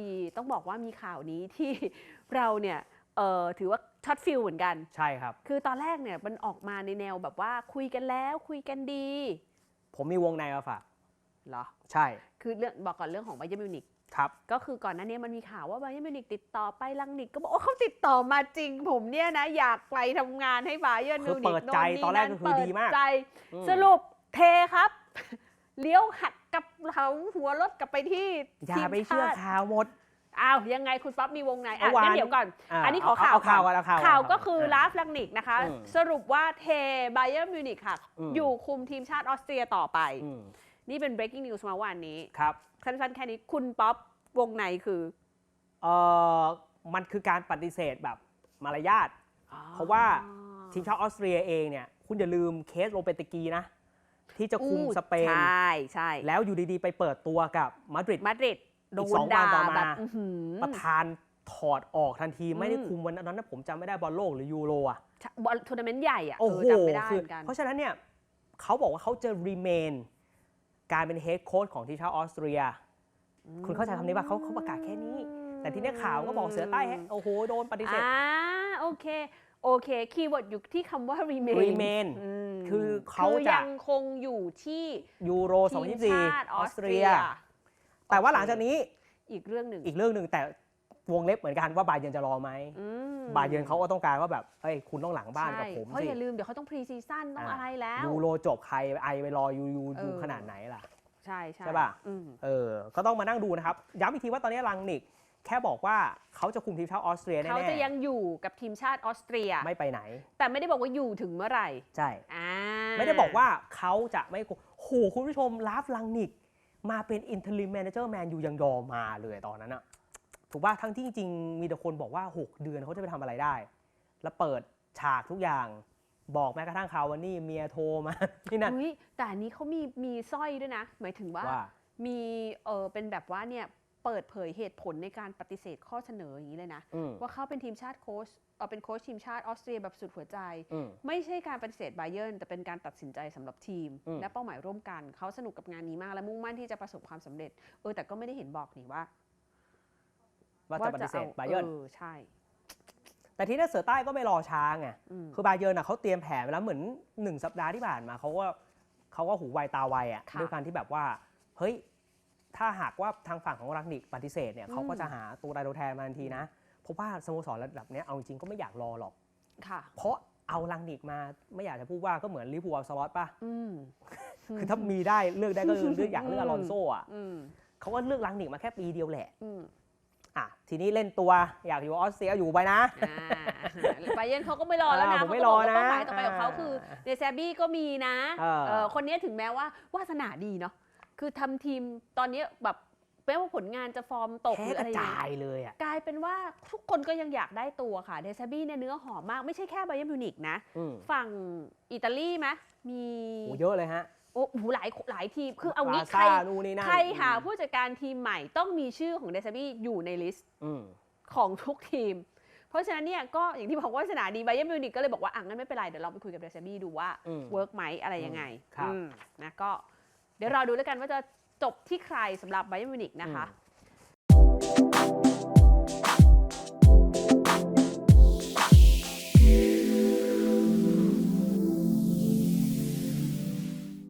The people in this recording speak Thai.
ดีต้องบอกว่ามีข่าวนี้ที่เราเนี่ยเอ่อถือว่าช็อตฟิลเหมือนกัน ใช่ครับ คือตอนแรกเนี่ยมันออกมาในแนวแบบว่าคุยกันแล้วคุยกันดี ผมมีวงในมาฝากเหรอ ใช่ คือเรื่องบอกก่อนเรื่องของไบเ e นมิวนิกครับ ก็คือก่อนหน้านี้มันมีข่าวว่าไบเ e นมิวนิกติดต่อไปลังนิกก็บอกว่าเขาติดต่อมาจริง ผมเนี่ยนะอยากไปทำงานให้ไบเ e นคืมิอวนิกเปิดใจตอนแรกก็คือดีมากใจอืมสรุปเทครับ เลี้ยวหัก กับเขาหัวรถกลับไปที่อย่าทีมไปเชื่อชาติข่าวหมด อ้าวยังไงคุณป๊อปมีวงในอะเมื่อวานงั้นเดี๋ยวก่อนาอันนี้ขอเเข่าวข่าวก่ก่ออนนเอาข่าวข่าวนก็คือเลาฟลังนิกนะคะ อืมสรุปว่าเทไบเ e นมิวนิกค่ะ อืม อยู่คุมทีมชาติออสเตรียต่อไป อืมนี่เป็น breaking news มาวันนี้ ครับ สั้นๆ แค่นี้คุณป๊อปวงในคือเอ่อมันคือการปฏิเสธแบบมารยาท เพราะว่า ทีมชาติออสเตรียเองเนี่ย คุณอย่าลืมเคสโรเปนเตกีนะ ที่จะคุมอู้สเปน ใช่ใช่แล้วอยู่ดีๆ ไปเปิดตัวกับมาดริดมาดริดโดอีกสนองวันด่าต่อมาแบบอื้อหือประธานถอดออกทันทีไม่ได้อืมคุมวันนั้นนะผมจำไม่ได้บอลโลกหรือยูโรอะบอลทัวร์นาเมนต์ใหญ่อะโอ้เอโหอจำไม่ได้คืเหมือนกันเพราะฉะนั้นเนี่ยเขาบอกว่าเขาจะ remain การเป็นเฮดโค้ชของทีมชาติออสเตรีย คุณเข้าใจคำนี้ป่ะเขาเขาประกาศแค่นี้ แต่ทีเนี้ยข่าวก็บอกเสือใต้แฮะโอ้โหโดนปฏิเสธอ่าโอเค โอเค คีย์เวิร์ดอยู่ที่คำว่า remain remain ม คือเขาคือจะยังคงอยู่ที่ยูโรทีมชาติ2024ออออสสเตเตรีรีย ย แต่ว่าหลังจากนี้อีกเรื่องหนึ่งอีกเรื่องหนึ่งแต่วงเล็บเหมือนกันว่าบาเยิร์นจะรอไหมอืมบาเยิร์นเขาก็ต้องการว่าแบบเฮ้ยคุณต้องหลังบ้านกับใช่ผมเพราะสิ อย่าลืมเดี๋ยวเขาต้องพรีซีซั่นต้องอ่าอะไรแล้ว ยูโรจบใครไอไปรอยูยูเออยูขนาดไหนล่ะ ใช่ใช่ใช่ป่ะ อืม เออ ก็ต้องมานั่งดูนะครับ ย้ำอีกทีว่าตอนนี้ลังนิก แค่บอกว่าเขาจะคุมทีมชาติออสเตรียแน่เขาจะยังอยู่กับทีมชาติออสเตรีย ๆไม่ไปไหน แต่ไม่ได้บอกว่าอยู่ถึงเมื่อไหร่ ใช่ อ่า ไม่ได้บอกว่าเขาจะไม่คุมโหคุณผู้ชมลาฟลังนิก มาเป็นอินเทอร์ลิมแมเนเจอร์แมนยูยังยอมมาเลยตอนนั้นอะถูกป่ะทั้งที่จริงๆมีแต่คนบอกว่า 6 เดือนเขาจะไปทำอะไรได้ แล้วเปิดฉากทุกอย่างบอกแม้กระทั่งคาวานี่เมียโทรมาที่นั่นอุ๊ยแต่อันนี้เขามีมีสร้อยด้วยนะ หมายถึงว่าว่ามีเออเป็นแบบว่าเนี่ย เปิดเผยเหตุผลในการปฏิเสธข้อเสนออย่างนี้เลยนะอืมว่าเขาเป็นทีมชาติโค้ชเออเป็นโค้ชทีมชาติออสเตรียแบบสุดหัวใจอืมไม่ใช่การปฏิเสธไบเยิร์นแต่เป็นการตัดสินใจสำหรับทีมอืมและเป้าหมายร่วมกัน เขาสนุกกับงานนี้มากและมุ่งมั่นที่จะประสบความสำเร็จเออแต่ก็ไม่ได้เห็นบอกนี่ว่า ว่าจะปฏิเสธอบาเยิร์นเออใช่ แต่ทีนี้เสือใต้ก็ไม่รอช้าไงอืมคือบาเยิร์นอะเขาเตรียมแผนไว้แล้วเหมือนหนึ่งสัปดาห์ที่ผ่านมาเขาก็เขาก็หูไวตาไวอะค่ะด้วยการที่แบบว่าเฮ้ย ถ้าหากว่าทางฝั่งของรักนิกปฏิเสธเนี่ยอืมเขาก็จะหาตัวใดตัวแทนมาทันทีนะเพราะว่าสโมสรระดับเนี้ยเอาจริงๆก็ไม่อยากรอหรอกค่ะ เพราะเอาลังนิกมาไม่อยากจะพูดว่าก็เหมือนลิเวอร์พูลเอาสล็อตป่ะอืมคือถ้ามีได้เลือกได้ก็คือเลือกอยากเลือกอลอนโซ่อะอืมเขาก็เลือกลังนิกมาแค่ปีเดียวแหละอืมอะทีนี้เล่นตัวอยากอยู่ออสเตรียอยู่ไปนะอ่าไบเยิร์นเขาก็ไม่รอแล้วนะอ่าผมไม่เขาก็บอกรอนะว่าเป้าหมายต่อไปของเขาคืออ่าเดซาบี้ก็มีนะเออเออคนนี้ถึงแม้ว่าวาสนาดีเนาะ คือทำทีมตอนนี้แบบแม้ว่าผลงานจะฟอร์มตกหแพ้รือกอะระไรอย่างจาเงี้ยยเลยอะกลายเป็นว่าทุกคนก็ยังอยากได้ตัวค่ะเดซาบี้เนี่ยเนื้อหอมมากไม่ใช่แค่ไบเยร์นมิวนิกนะอืมฝั่งอิตาลีไหมมีโอ้เยอะเลยฮะโอ้โหหลายหลายทีมคือเอางี้บใครซ่นู่นนี่นั่นใครหาผู้จัดการทีมใหม่ต้องมีชื่อของเดซาบี้อยู่ในลิสต์อืมของทุกทีม เพราะฉะนั้นเนี่ยก็อย่างที่บอกว่าสนาดีไบเยร์นมิวนิกก็เลยบอกว่าอะงั้นไม่เป็นไรเดี๋ยวเราไปคุยกับเดซาบี้ดูว่าอืมเวิร์กไหมอะไรยังไงครับอืมนะก็ เดี๋ยวรอดูแล้วกันว่าจะจบที่ใครสำหรับไบเยร์นมิวนิกนะคะ